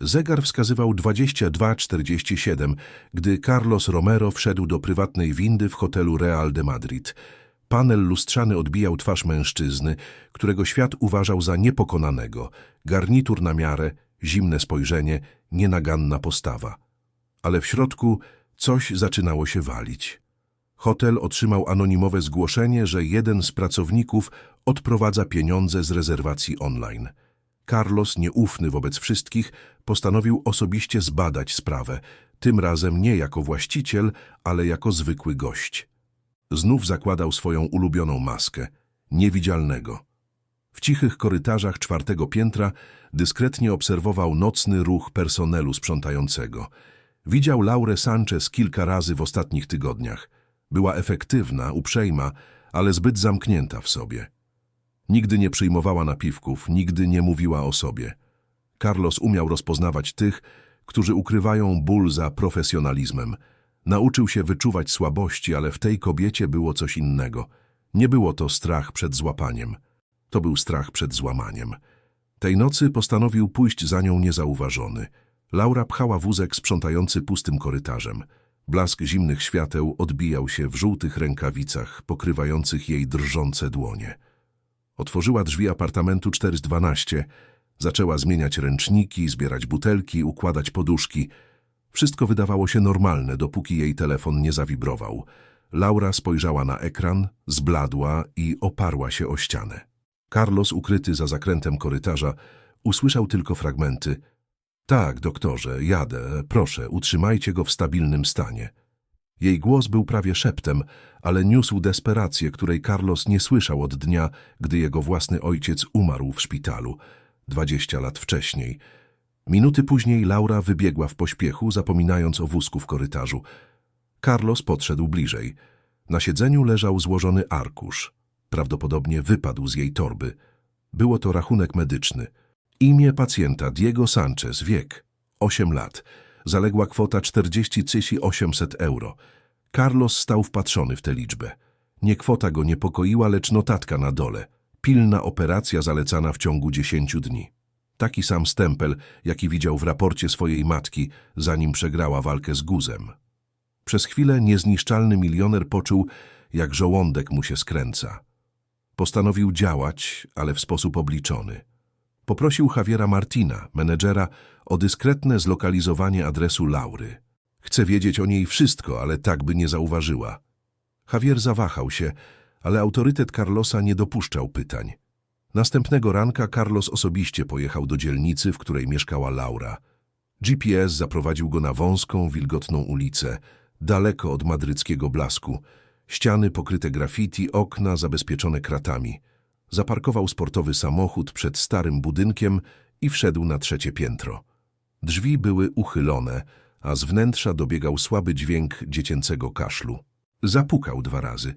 Zegar wskazywał 22.47, gdy Carlos Romero wszedł do prywatnej windy w hotelu Real de Madrid. Panel lustrzany odbijał twarz mężczyzny, którego świat uważał za niepokonanego. Garnitur na miarę, zimne spojrzenie, nienaganna postawa. Ale w środku coś zaczynało się walić. Hotel otrzymał anonimowe zgłoszenie, że jeden z pracowników odprowadza pieniądze z rezerwacji online. Carlos, nieufny wobec wszystkich, postanowił osobiście zbadać sprawę, tym razem nie jako właściciel, ale jako zwykły gość. Znów zakładał swoją ulubioną maskę, niewidzialnego. W cichych korytarzach czwartego piętra dyskretnie obserwował nocny ruch personelu sprzątającego. Widział Laurę Sanchez kilka razy w ostatnich tygodniach. Była efektywna, uprzejma, ale zbyt zamknięta w sobie. Nigdy nie przyjmowała napiwków, nigdy nie mówiła o sobie. Carlos umiał rozpoznawać tych, którzy ukrywają ból za profesjonalizmem. Nauczył się wyczuwać słabości, ale w tej kobiecie było coś innego. Nie było to strach przed złapaniem. To był strach przed złamaniem. Tej nocy postanowił pójść za nią niezauważony. Laura pchała wózek sprzątający pustym korytarzem. Blask zimnych świateł odbijał się w żółtych rękawicach pokrywających jej drżące dłonie. Otworzyła drzwi apartamentu 412, zaczęła zmieniać ręczniki, zbierać butelki, układać poduszki. Wszystko wydawało się normalne, dopóki jej telefon nie zawibrował. Laura spojrzała na ekran, zbladła i oparła się o ścianę. Carlos, ukryty za zakrętem korytarza, usłyszał tylko fragmenty. Tak, doktorze, jadę, proszę, utrzymajcie go w stabilnym stanie. Jej głos był prawie szeptem, ale niósł desperację, której Carlos nie słyszał od dnia, gdy jego własny ojciec umarł w szpitalu, dwadzieścia lat wcześniej. Minuty później Laura wybiegła w pośpiechu, zapominając o wózku w korytarzu. Carlos podszedł bliżej. Na siedzeniu leżał złożony arkusz. Prawdopodobnie wypadł z jej torby. Było to rachunek medyczny. Imię pacjenta Diego Sanchez, wiek 8 lat. Zaległa kwota 40 cysi 800 euro. Carlos stał wpatrzony w tę liczbę. Nie kwota go niepokoiła, lecz notatka na dole. Pilna operacja zalecana w ciągu 10 dni. Taki sam stempel, jaki widział w raporcie swojej matki, zanim przegrała walkę z guzem. Przez chwilę niezniszczalny milioner poczuł, jak żołądek mu się skręca. Postanowił działać, ale w sposób obliczony. Poprosił Javiera Martina, menedżera, o dyskretne zlokalizowanie adresu Laury. Chce wiedzieć o niej wszystko, ale tak by nie zauważyła. Javier zawahał się, ale autorytet Carlosa nie dopuszczał pytań. Następnego ranka Carlos osobiście pojechał do dzielnicy, w której mieszkała Laura. GPS zaprowadził go na wąską, wilgotną ulicę, daleko od madryckiego blasku. Ściany pokryte graffiti, okna zabezpieczone kratami. Zaparkował sportowy samochód przed starym budynkiem i wszedł na trzecie piętro. Drzwi były uchylone, a z wnętrza dobiegał słaby dźwięk dziecięcego kaszlu. Zapukał dwa razy.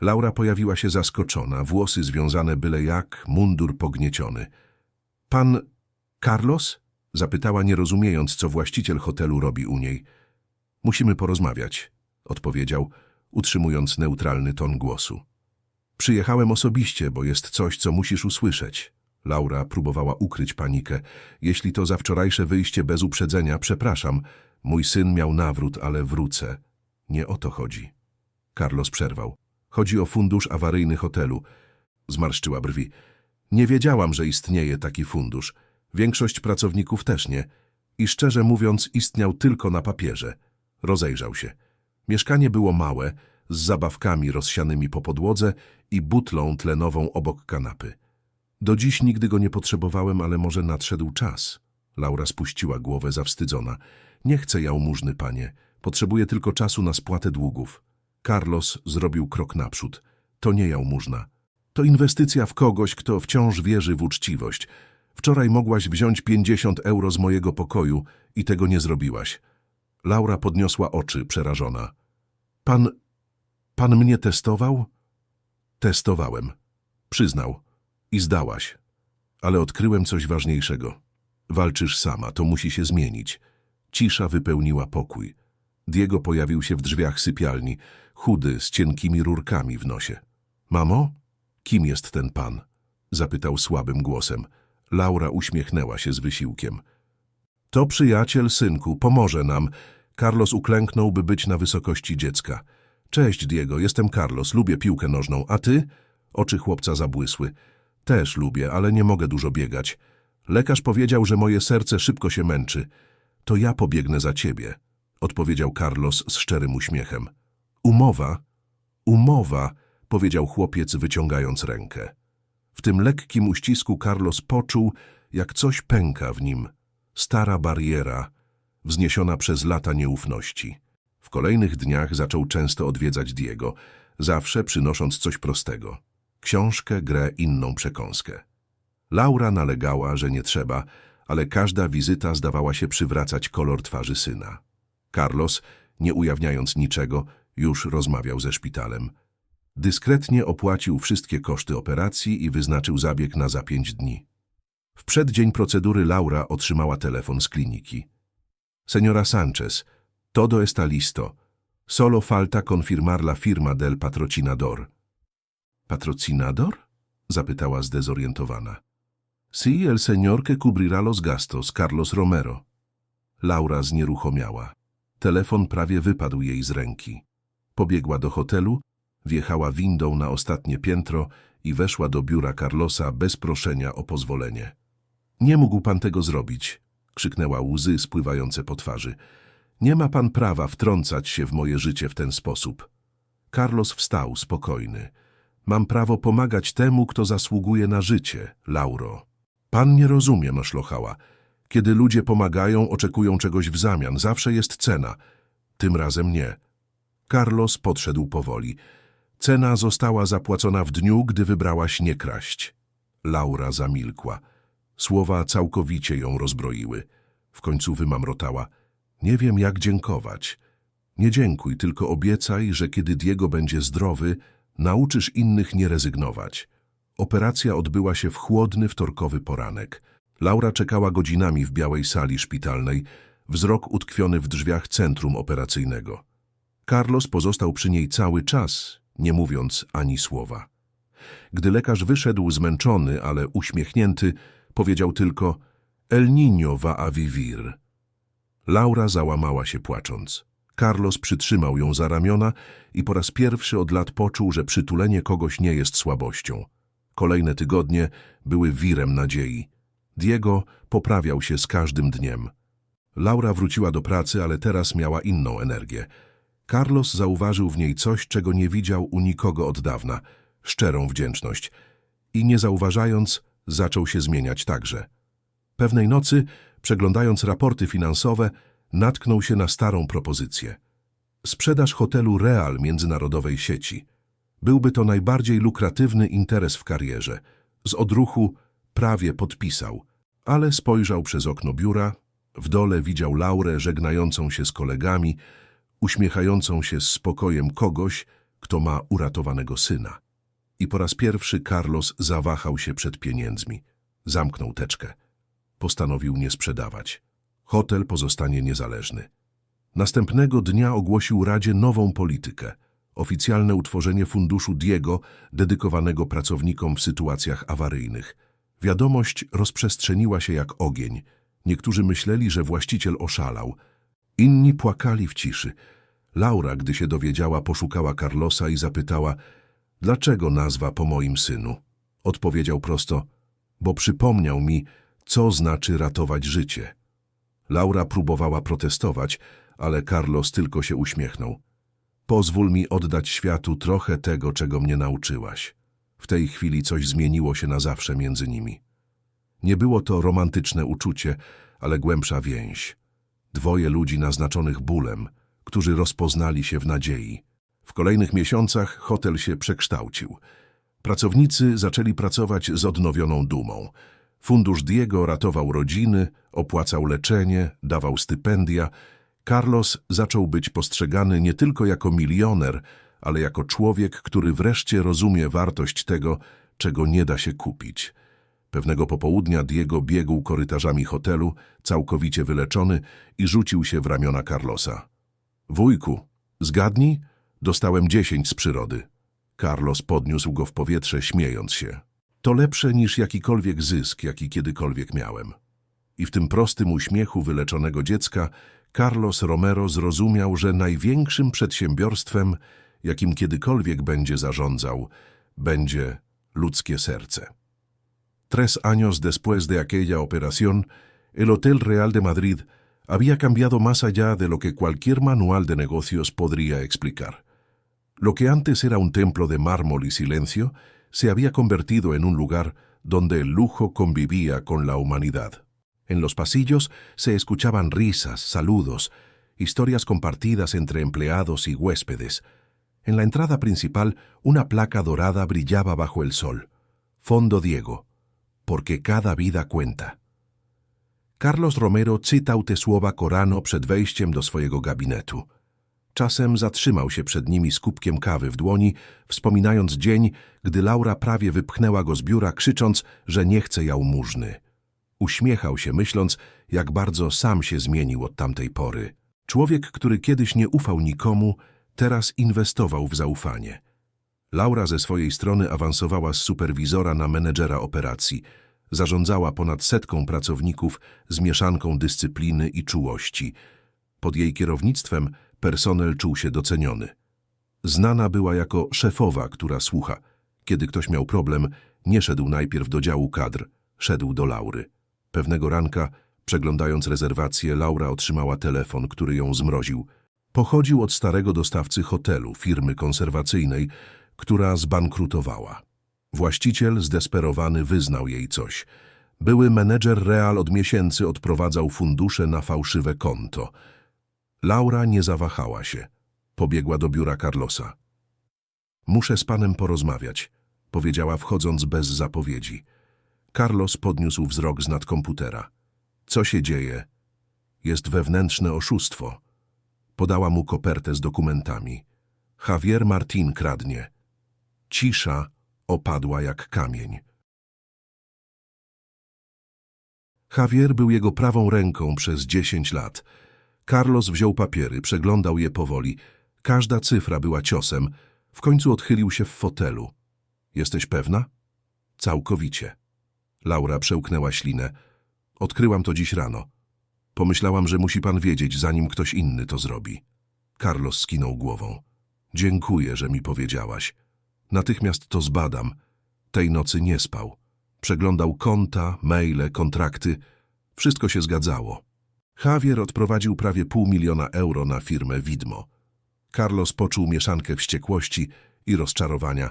Laura pojawiła się zaskoczona, włosy związane byle jak, mundur pognieciony. Pan Carlos? Zapytała, nie rozumiejąc, co właściciel hotelu robi u niej. Musimy porozmawiać, odpowiedział, utrzymując neutralny ton głosu. Przyjechałem osobiście, bo jest coś, co musisz usłyszeć. Laura próbowała ukryć panikę. Jeśli to za wczorajsze wyjście bez uprzedzenia, przepraszam. Mój syn miał nawrót, ale wrócę. Nie o to chodzi. Carlos przerwał. Chodzi o fundusz awaryjny hotelu. Zmarszczyła brwi. Nie wiedziałam, że istnieje taki fundusz. Większość pracowników też nie. I szczerze mówiąc, istniał tylko na papierze. Rozejrzał się. Mieszkanie było małe, z zabawkami rozsianymi po podłodze i butlą tlenową obok kanapy. Do dziś nigdy go nie potrzebowałem, ale może nadszedł czas. Laura spuściła głowę zawstydzona. Nie chcę jałmużny, panie. Potrzebuję tylko czasu na spłatę długów. Carlos zrobił krok naprzód. To nie jałmużna. To inwestycja w kogoś, kto wciąż wierzy w uczciwość. Wczoraj mogłaś wziąć 50 euro z mojego pokoju i tego nie zrobiłaś. Laura podniosła oczy, przerażona. Pan... pan mnie testował? Testowałem. Przyznał. I zdałaś. Ale odkryłem coś ważniejszego. Walczysz sama, to musi się zmienić. Cisza wypełniła pokój. Diego pojawił się w drzwiach sypialni, chudy, z cienkimi rurkami w nosie. Mamo? Kim jest ten pan? Zapytał słabym głosem. Laura uśmiechnęła się z wysiłkiem. To przyjaciel, synku, pomoże nam. Carlos uklęknął, by być na wysokości dziecka. Cześć, Diego, jestem Carlos, lubię piłkę nożną, a ty? Oczy chłopca zabłysły. Też lubię, ale nie mogę dużo biegać. Lekarz powiedział, że moje serce szybko się męczy. To ja pobiegnę za ciebie, odpowiedział Carlos z szczerym uśmiechem. Umowa? Umowa, powiedział chłopiec, wyciągając rękę. W tym lekkim uścisku Carlos poczuł, jak coś pęka w nim. Stara bariera, wzniesiona przez lata nieufności. Kolejnych dniach zaczął często odwiedzać Diego, zawsze przynosząc coś prostego. Książkę, grę, inną przekąskę. Laura nalegała, że nie trzeba, ale każda wizyta zdawała się przywracać kolor twarzy syna. Carlos, nie ujawniając niczego, już rozmawiał ze szpitalem. Dyskretnie opłacił wszystkie koszty operacji i wyznaczył zabieg na za pięć dni. W przeddzień procedury Laura otrzymała telefon z kliniki. Seniora Sanchez, todo está listo. Solo falta confirmar la firma del patrocinador. Patrocinador? zapytała zdezorientowana. Sí, el señor que cubrirá los gastos, Carlos Romero. Laura znieruchomiała. Telefon prawie wypadł jej z ręki. Pobiegła do hotelu, wjechała windą na ostatnie piętro i weszła do biura Carlosa bez proszenia o pozwolenie. Nie mógł pan tego zrobić, krzyknęła łzy spływające po twarzy. Nie ma pan prawa wtrącać się w moje życie w ten sposób. Carlos wstał spokojny. Mam prawo pomagać temu, kto zasługuje na życie, Lauro. Pan nie rozumie, maszlochała. Kiedy ludzie pomagają, oczekują czegoś w zamian. Zawsze jest cena. Tym razem nie. Carlos podszedł powoli. Cena została zapłacona w dniu, gdy wybrałaś nie kraść. Laura zamilkła. Słowa całkowicie ją rozbroiły. W końcu wymamrotała. Nie wiem, jak dziękować. Nie dziękuj, tylko obiecaj, że kiedy Diego będzie zdrowy, nauczysz innych nie rezygnować. Operacja odbyła się w chłodny wtorkowy poranek. Laura czekała godzinami w białej sali szpitalnej, wzrok utkwiony w drzwiach centrum operacyjnego. Carlos pozostał przy niej cały czas, nie mówiąc ani słowa. Gdy lekarz wyszedł zmęczony, ale uśmiechnięty, powiedział tylko El niño va a vivir. Laura załamała się płacząc. Carlos przytrzymał ją za ramiona i po raz pierwszy od lat poczuł, że przytulenie kogoś nie jest słabością. Kolejne tygodnie były wirem nadziei. Diego poprawiał się z każdym dniem. Laura wróciła do pracy, ale teraz miała inną energię. Carlos zauważył w niej coś, czego nie widział u nikogo od dawna – szczerą wdzięczność. I nie zauważając, zaczął się zmieniać także. Pewnej nocy, przeglądając raporty finansowe, natknął się na starą propozycję. Sprzedaż hotelu Real międzynarodowej sieci. Byłby to najbardziej lukratywny interes w karierze. Z odruchu prawie podpisał, ale spojrzał przez okno biura, w dole widział Laurę żegnającą się z kolegami, uśmiechającą się z spokojem kogoś, kto ma uratowanego syna. I po raz pierwszy Carlos zawahał się przed pieniędzmi. Zamknął teczkę. Postanowił nie sprzedawać. Hotel pozostanie niezależny. Następnego dnia ogłosił Radzie nową politykę. Oficjalne utworzenie funduszu Diego dedykowanego pracownikom w sytuacjach awaryjnych. Wiadomość rozprzestrzeniła się jak ogień. Niektórzy myśleli, że właściciel oszalał. Inni płakali w ciszy. Laura, gdy się dowiedziała, poszukała Carlosa i zapytała, dlaczego nazwa po moim synu? Odpowiedział prosto, bo przypomniał mi, co znaczy ratować życie. Laura próbowała protestować, ale Carlos tylko się uśmiechnął. Pozwól mi oddać światu trochę tego, czego mnie nauczyłaś. W tej chwili coś zmieniło się na zawsze między nimi. Nie było to romantyczne uczucie, ale głębsza więź. Dwoje ludzi naznaczonych bólem, którzy rozpoznali się w nadziei. W kolejnych miesiącach hotel się przekształcił. Pracownicy zaczęli pracować z odnowioną dumą. Fundusz Diego ratował rodziny, opłacał leczenie, dawał stypendia. Carlos zaczął być postrzegany nie tylko jako milioner, ale jako człowiek, który wreszcie rozumie wartość tego, czego nie da się kupić. Pewnego popołudnia Diego biegł korytarzami hotelu, całkowicie wyleczony i rzucił się w ramiona Carlosa. Wujku, zgadnij, dostałem dziesięć z przyrody. Carlos podniósł go w powietrze, śmiejąc się. To lepsze niż jakikolwiek zysk, jaki kiedykolwiek miałem. I w tym prostym uśmiechu wyleczonego dziecka Carlos Romero zrozumiał, że największym przedsiębiorstwem, jakim kiedykolwiek będzie zarządzał, będzie ludzkie serce. Tres años después de aquella operación, el Hotel Real de Madrid había cambiado más allá de lo que cualquier manual de negocios podría explicar. Lo que antes era un templo de mármol y silencio, se había convertido en un lugar donde el lujo convivía con la humanidad. En los pasillos se escuchaban risas, saludos, historias compartidas entre empleados y huéspedes. En la entrada principal, una placa dorada brillaba bajo el sol. Fondo Diego, porque cada vida cuenta. Carlos Romero czytał te słowa Koranu przed wejściem do swojego gabinetu. Czasem zatrzymał się przed nimi z kubkiem kawy w dłoni, wspominając dzień, gdy Laura prawie wypchnęła go z biura, krzycząc, że nie chce jałmużny. Uśmiechał się, myśląc, jak bardzo sam się zmienił od tamtej pory. Człowiek, który kiedyś nie ufał nikomu, teraz inwestował w zaufanie. Laura ze swojej strony awansowała z superwizora na menedżera operacji. Zarządzała ponad setką pracowników z mieszanką dyscypliny i czułości. Pod jej kierownictwem personel czuł się doceniony. Znana była jako szefowa, która słucha. Kiedy ktoś miał problem, nie szedł najpierw do działu kadr, szedł do Laury. Pewnego ranka, przeglądając rezerwację, Laura otrzymała telefon, który ją zmroził. Pochodził od starego dostawcy hotelu, firmy konserwacyjnej, która zbankrutowała. Właściciel, zdesperowany, wyznał jej coś. Były menedżer Real od miesięcy odprowadzał fundusze na fałszywe konto. Laura nie zawahała się. Pobiegła do biura Carlosa. Muszę z panem porozmawiać, powiedziała wchodząc bez zapowiedzi. Carlos podniósł wzrok z nad komputera. Co się dzieje? Jest wewnętrzne oszustwo. Podała mu kopertę z dokumentami. Javier Martin kradnie. Cisza opadła jak kamień. Javier był jego prawą ręką przez dziesięć lat. Carlos wziął papiery, przeglądał je powoli. Każda cyfra była ciosem. W końcu odchylił się w fotelu. Jesteś pewna? Całkowicie. Laura przełknęła ślinę. Odkryłam to dziś rano. Pomyślałam, że musi pan wiedzieć, zanim ktoś inny to zrobi. Carlos skinął głową. Dziękuję, że mi powiedziałaś. Natychmiast to zbadam. Tej nocy nie spał. Przeglądał konta, maile, kontrakty. Wszystko się zgadzało. Javier odprowadził prawie pół miliona euro na firmę Widmo. Carlos poczuł mieszankę wściekłości i rozczarowania,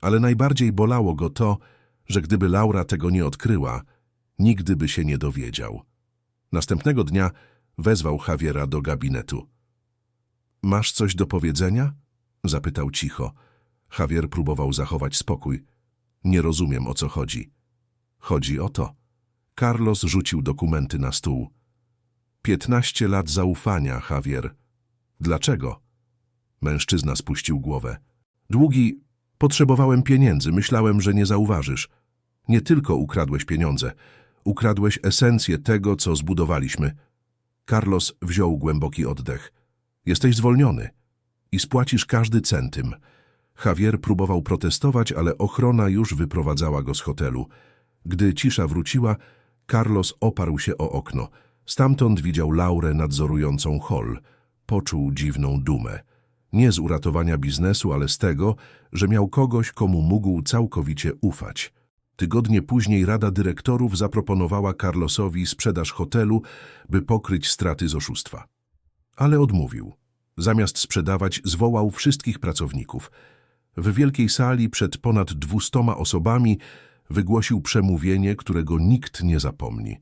ale najbardziej bolało go to, że gdyby Laura tego nie odkryła, nigdy by się nie dowiedział. Następnego dnia wezwał Javiera do gabinetu. Masz coś do powiedzenia? zapytał cicho. Javier próbował zachować spokój. Nie rozumiem, o co chodzi. Chodzi o to. Carlos rzucił dokumenty na stół. Piętnaście lat zaufania, Javier. Dlaczego? Mężczyzna spuścił głowę. Długi, potrzebowałem pieniędzy, myślałem, że nie zauważysz. Nie tylko ukradłeś pieniądze, ukradłeś esencję tego, co zbudowaliśmy. Carlos wziął głęboki oddech. Jesteś zwolniony i spłacisz każdy centym. Javier próbował protestować, ale ochrona już wyprowadzała go z hotelu. Gdy cisza wróciła, Carlos oparł się o okno. Stamtąd widział Laurę nadzorującą hol. Poczuł dziwną dumę. Nie z uratowania biznesu, ale z tego, że miał kogoś, komu mógł całkowicie ufać. Tygodnie później Rada Dyrektorów zaproponowała Carlosowi sprzedaż hotelu, by pokryć straty z oszustwa. Ale odmówił. Zamiast sprzedawać, zwołał wszystkich pracowników. W wielkiej sali przed ponad dwustoma osobami wygłosił przemówienie, którego nikt nie zapomni.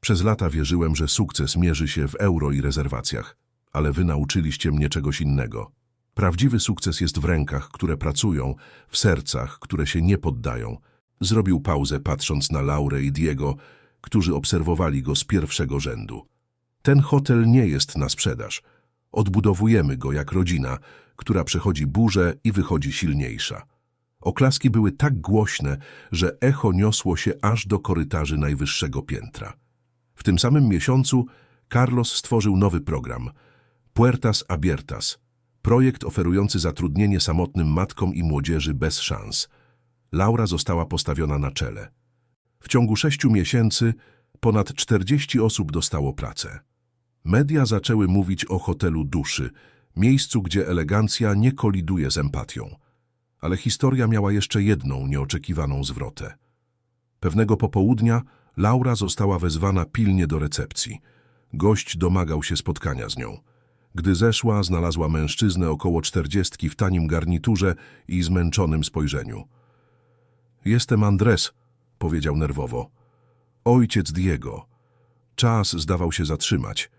Przez lata wierzyłem, że sukces mierzy się w euro i rezerwacjach, ale wy nauczyliście mnie czegoś innego. Prawdziwy sukces jest w rękach, które pracują, w sercach, które się nie poddają. Zrobił pauzę, patrząc na Laurę i Diego, którzy obserwowali go z pierwszego rzędu. Ten hotel nie jest na sprzedaż. Odbudowujemy go jak rodzina, która przechodzi burzę i wychodzi silniejsza. Oklaski były tak głośne, że echo niosło się aż do korytarzy najwyższego piętra. W tym samym miesiącu Carlos stworzył nowy program Puertas Abiertas, projekt oferujący zatrudnienie samotnym matkom i młodzieży bez szans. Laura została postawiona na czele. W ciągu sześciu miesięcy Ponad 40 osób dostało pracę. Media zaczęły mówić o hotelu duszy, miejscu, gdzie elegancja nie koliduje z empatią. Ale historia miała jeszcze jedną nieoczekiwaną zwrotę. Pewnego popołudnia Laura została wezwana pilnie do recepcji. Gość domagał się spotkania z nią. Gdy zeszła, znalazła mężczyznę około czterdziestki w tanim garniturze i zmęczonym spojrzeniu. Jestem Andres, powiedział nerwowo. Ojciec Diego. Czas zdawał się zatrzymać.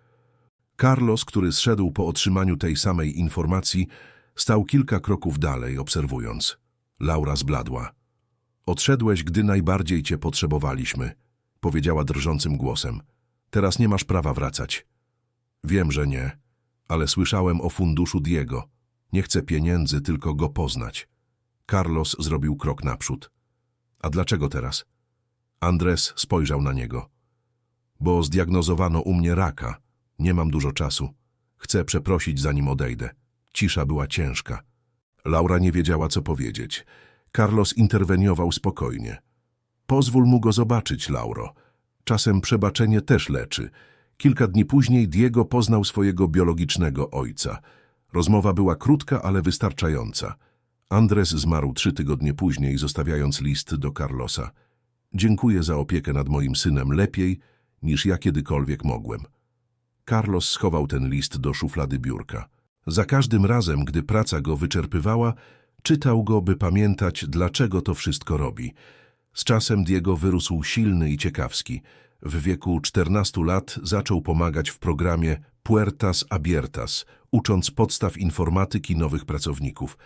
Carlos, który zszedł po otrzymaniu tej samej informacji, stał kilka kroków dalej, obserwując. Laura zbladła. Odszedłeś, gdy najbardziej cię potrzebowaliśmy, powiedziała drżącym głosem. Teraz nie masz prawa wracać. Wiem, że nie, ale słyszałem o funduszu Diego. Nie chcę pieniędzy, tylko go poznać. Carlos zrobił krok naprzód. A dlaczego teraz? Andres spojrzał na niego. Bo zdiagnozowano u mnie raka. Nie mam dużo czasu. Chcę przeprosić, zanim odejdę. Cisza była ciężka. Laura nie wiedziała, co powiedzieć. Carlos interweniował spokojnie. Pozwól mu go zobaczyć, Lauro. Czasem przebaczenie też leczy. Kilka dni później Diego poznał swojego biologicznego ojca. Rozmowa była krótka, ale wystarczająca. Andres zmarł trzy tygodnie później, zostawiając list do Carlosa. Dziękuję za opiekę nad moim synem lepiej, niż ja kiedykolwiek mogłem. Carlos schował ten list do szuflady biurka. Za każdym razem, gdy praca go wyczerpywała, czytał go, by pamiętać, dlaczego to wszystko robi. Z czasem Diego wyrósł silny i ciekawski. W wieku 14 lat zaczął pomagać w programie Puertas Abiertas, ucząc podstaw informatyki nowych pracowników.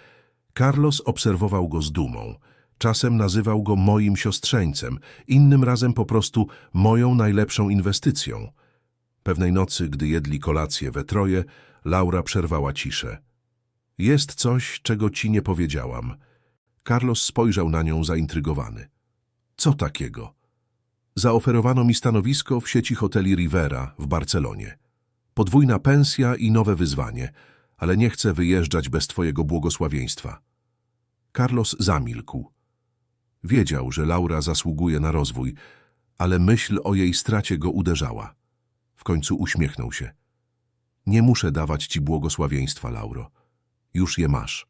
Carlos obserwował go z dumą. Czasem nazywał go moim siostrzeńcem, innym razem po prostu moją najlepszą inwestycją. Pewnej nocy, gdy jedli kolację we troje, Laura przerwała ciszę. Jest coś, czego ci nie powiedziałam. Carlos spojrzał na nią zaintrygowany. Co takiego? Zaoferowano mi stanowisko w sieci hoteli Rivera w Barcelonie. Podwójna pensja i nowe wyzwanie, ale nie chcę wyjeżdżać bez twojego błogosławieństwa. Carlos zamilkł. Wiedział, że Laura zasługuje na rozwój, ale myśl o jej stracie go uderzała. W końcu uśmiechnął się. Nie muszę dawać ci błogosławieństwa, Lauro. Już je masz.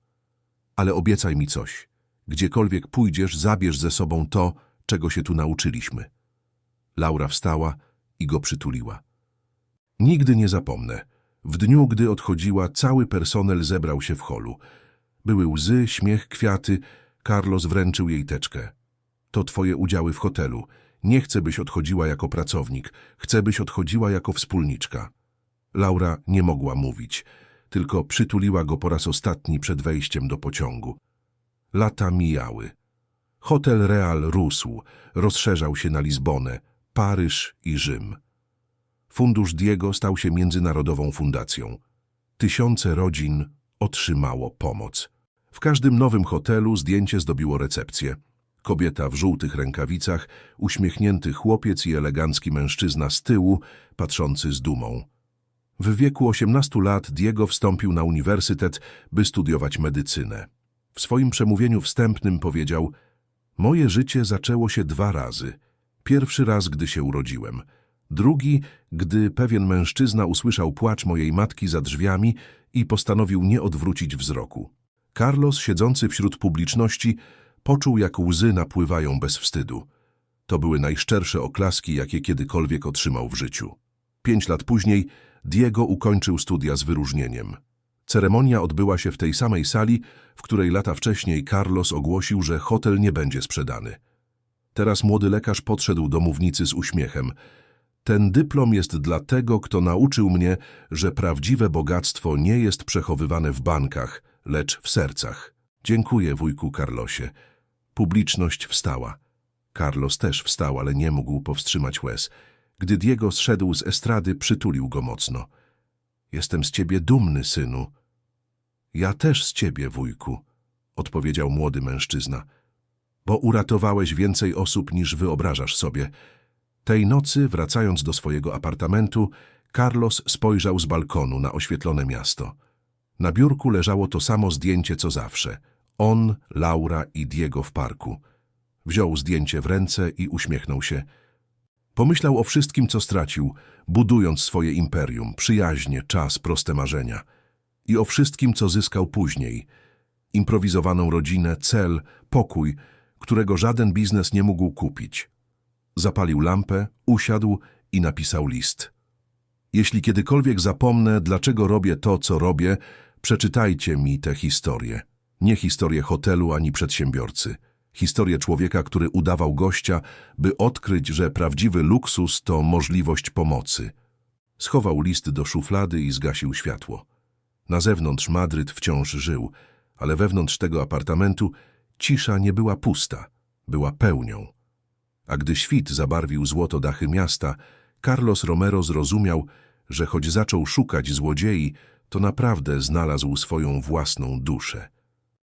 Ale obiecaj mi coś. Gdziekolwiek pójdziesz, zabierz ze sobą to, czego się tu nauczyliśmy. Laura wstała i go przytuliła. Nigdy nie zapomnę. W dniu, gdy odchodziła, cały personel zebrał się w holu. Były łzy, śmiech, kwiaty. Carlos wręczył jej teczkę. To twoje udziały w hotelu. Nie chcę, byś odchodziła jako pracownik. Chcę, byś odchodziła jako wspólniczka. Laura nie mogła mówić, tylko przytuliła go po raz ostatni przed wejściem do pociągu. Lata mijały. Hotel Real rósł, rozszerzał się na Lizbonę, Paryż i Rzym. Fundusz Diego stał się międzynarodową fundacją. Tysiące rodzin otrzymało pomoc. W każdym nowym hotelu zdjęcie zdobiło recepcję. Kobieta w żółtych rękawicach, uśmiechnięty chłopiec i elegancki mężczyzna z tyłu, patrzący z dumą. W wieku 18 lat Diego wstąpił na uniwersytet, by studiować medycynę. W swoim przemówieniu wstępnym powiedział Moje życie zaczęło się dwa razy. Pierwszy raz, gdy się urodziłem. Drugi, gdy pewien mężczyzna usłyszał płacz mojej matki za drzwiami i postanowił nie odwrócić wzroku. Carlos, siedzący wśród publiczności, poczuł, jak łzy napływają bez wstydu. To były najszczersze oklaski, jakie kiedykolwiek otrzymał w życiu. Pięć lat później Diego ukończył studia z wyróżnieniem. Ceremonia odbyła się w tej samej sali, w której lata wcześniej Carlos ogłosił, że hotel nie będzie sprzedany. Teraz młody lekarz podszedł do mównicy z uśmiechem. Ten dyplom jest dla tego, kto nauczył mnie, że prawdziwe bogactwo nie jest przechowywane w bankach, lecz w sercach. Dziękuję, wujku Carlosie. Publiczność wstała. Carlos też wstał, ale nie mógł powstrzymać łez. Gdy Diego zszedł z estrady, przytulił go mocno. Jestem z ciebie dumny, synu. Ja też z ciebie, wujku, odpowiedział młody mężczyzna, bo uratowałeś więcej osób niż wyobrażasz sobie. Tej nocy, wracając do swojego apartamentu, Carlos spojrzał z balkonu na oświetlone miasto. Na biurku leżało to samo zdjęcie co zawsze. On, Laura i Diego w parku. Wziął zdjęcie w ręce i uśmiechnął się. Pomyślał o wszystkim, co stracił, budując swoje imperium, przyjaźnie, czas, proste marzenia. I o wszystkim, co zyskał później. Improwizowaną rodzinę, cel, pokój, którego żaden biznes nie mógł kupić. Zapalił lampę, usiadł i napisał list. Jeśli kiedykolwiek zapomnę, dlaczego robię to, co robię, przeczytajcie mi tę historię. Nie historię hotelu ani przedsiębiorcy. Historię człowieka, który udawał gościa, by odkryć, że prawdziwy luksus to możliwość pomocy. Schował list do szuflady i zgasił światło. Na zewnątrz Madryt wciąż żył, ale wewnątrz tego apartamentu cisza nie była pusta, była pełnią. A gdy świt zabarwił złoto dachy miasta, Carlos Romero zrozumiał, że choć zaczął szukać złodziei, to naprawdę znalazł swoją własną duszę.